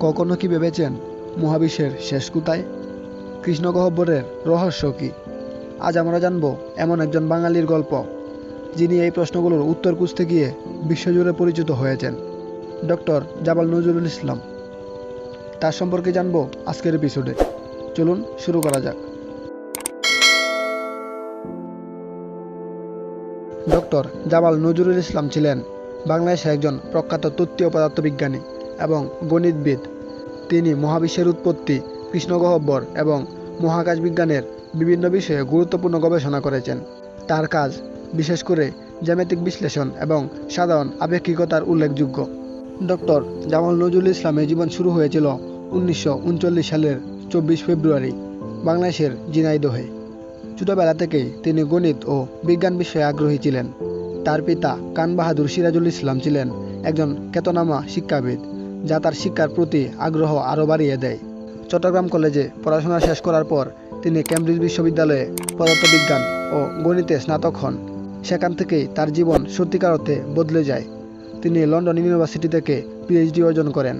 কখনো কি ভেবেছেন মহাবিশ্বের শেষ কোথায়? কৃষ্ণ গহ্বরের রহস্য কি? আজ আমরা জানব এমন একজন বাঙালির গল্প, যিনি এই প্রশ্নগুলোর উত্তর খুঁজতে গিয়ে বিশ্বজুড়ে পরিচিত হয়েছেন, ডক্টর জাবাল নজরুল ইসলাম। তার সম্পর্কে জানব আজকের এপিসোডে চলুন শুরু করা যাক। ডক্টর জামাল নজরুল ইসলাম ছিলেন বাংলাদেশের একজন প্রখ্যাত তত্ত্বীয় পদার্থবিজ্ঞানী। এবং গণিতবিদ। তিনি মহাবিশ্বের উৎপত্তি, কৃষ্ণগহ্বর এবং মহাকাশ বিজ্ঞানের বিভিন্ন বিষয়ে গুরুত্বপূর্ণ গবেষণা করেছেন। তার কাজ, বিশেষ করে জ্যামিতিক বিশ্লেষণ এবং সাধারণ আপেক্ষিকতার উল্লেখযোগ্য। ডক্টর জামাল নজরুল ইসলামের জীবন শুরু হয়েছিল উনিশশো উনচল্লিশ সালের চব্বিশ ফেব্রুয়ারি, বাংলাদেশের ঝিনাইদহে। ছোটবেলা থেকেই তিনি গণিত ও বিজ্ঞান বিষয়ে আগ্রহী ছিলেন। তার পিতা কান বাহাদুর সিরাজুল ইসলাম ছিলেন একজন খ্যাতনামা শিক্ষাবিদ। যা তার শিক্ষার প্রতি আগ্রহ আরও বাড়িয়ে দেয়। চট্টগ্রাম কলেজে পড়াশোনা শেষ করার পর তিনি কেমব্রিজ বিশ্ববিদ্যালয়ে পদার্থবিজ্ঞান ও গণিতে স্নাতক হন। সেখান থেকেই তার জীবন সত্যিকার অর্থে বদলে যায়। তিনি লন্ডন ইউনিভার্সিটি থেকে পিএইচডি অর্জন করেন,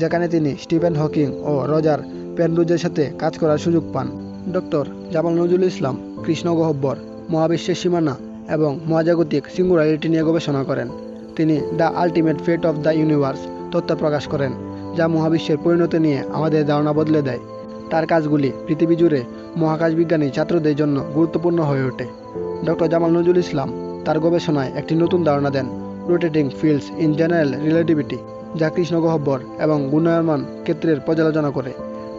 যেখানে তিনি স্টিফেন হকিং ও রজার পেনরুজের সাথে কাজ করার সুযোগ পান। ডক্টর জামাল নজরুল ইসলাম কৃষ্ণ গহ্বর মহাবিশ্বের সীমানা এবং মহাজাগতিক সিঙ্গুলারিটি নিয়ে গবেষণা করেন। তিনি the ultimate fate of the universe তত্ত্ব প্রকাশ করেন, যা মহাবিশ্বের পরিণতি নিয়ে আমাদের ধারণা বদলে দেয়। তার কাজগুলি পৃথিবী জুড়ে মহাকাশ বিজ্ঞানী ছাত্রদের জন্য গুরুত্বপূর্ণ হয়ে ওঠে। ডক্টর জামাল নজরুল ইসলাম তার গবেষণায় একটি নতুন ধারণা দেন rotating fields in general relativity যা কৃষ্ণ গহ্বর এবং গুণায়মান ক্ষেত্রের পর্যালোচনা করে।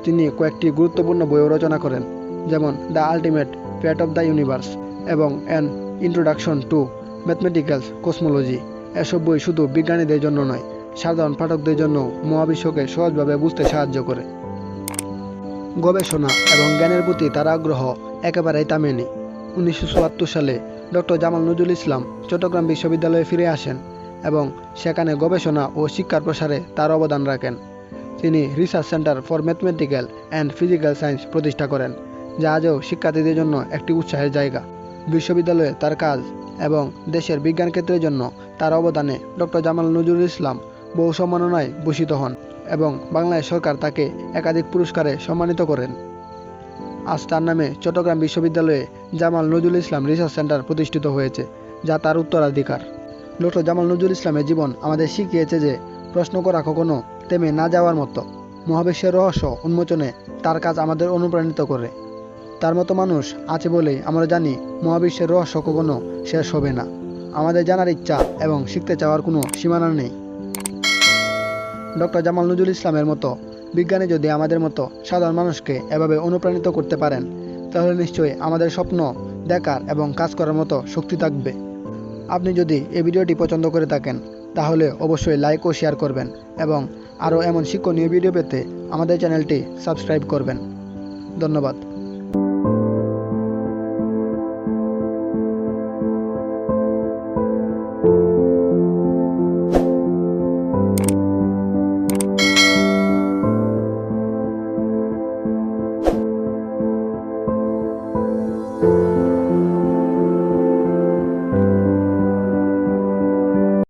তিনি কয়েকটি গুরুত্বপূর্ণ বইও রচনা করেন, যেমন the ultimate fate of the universe এবং an introduction to mathematicals cosmology. এসব বই শুধু বিজ্ঞানীদের জন্য নয় সাধারণ পাঠকদের জন্য মহাবিশ্বকে সহজভাবে বুঝতে সাহায্য করে। গবেষণা এবং জ্ঞানের প্রতি তার আগ্রহ একেবারেই থামেনি। উনিশশো চুয়াত্তর সালে ডক্টর জামাল নজরুল ইসলাম চট্টগ্রাম বিশ্ববিদ্যালয়ে ফিরে আসেন এবং সেখানে গবেষণা ও শিক্ষার প্রসারে তার অবদান রাখেন। তিনি research centre for mathematical and physical science প্রতিষ্ঠা করেন, যা আজও শিক্ষার্থীদের জন্য একটি উৎসাহের জায়গা। বিশ্ববিদ্যালয়ে তার কাজ এবং দেশের বিজ্ঞান ক্ষেত্রের জন্য তার অবদানে ডক্টর জামাল নজরুল ইসলাম বহু সম্মাননায় ভূষিত হন এবং বাংলাদেশ সরকার তাকে একাধিক পুরস্কারে সম্মানিত করেন। আজ তার নামে চট্টগ্রাম বিশ্ববিদ্যালয়ে জামাল নজরুল ইসলাম রিসার্চ সেন্টার প্রতিষ্ঠিত হয়েছে, যা তার উত্তরাধিকার। ডক্টর জামাল নজরুল ইসলামের জীবন আমাদের শিখিয়েছে যে প্রশ্ন করা কখনো থেমে না যাওয়ার মতো। মহাবিশ্বের রহস্য উন্মোচনে তার কাজ আমাদের অনুপ্রাণিত করে। তার মতো মানুষ আছে বলেই আমরা জানি মহাবিশ্বের রহস্য কখনো শেষ হবে না। আমাদের জানার ইচ্ছা এবং শিখতে চাওয়ার কোনো সীমানা নেই। ডক্টর জামাল নজরুল ইসলামের মতো বিজ্ঞানী যদি আমাদের মতো সাধারণ মানুষকে এভাবে অনুপ্রাণিত করতে পারেন, তাহলে নিশ্চয়ই আমাদের স্বপ্ন দেখার এবং কাজ করার মতো শক্তি থাকবে। আপনি যদি এই ভিডিওটি পছন্দ করে থাকেন, তাহলে অবশ্যই লাইক ও শেয়ার করবেন এবং আরও এমন শিক্ষণীয় ভিডিও পেতে আমাদের চ্যানেলটি সাবস্ক্রাইব করবেন। ধন্যবাদ।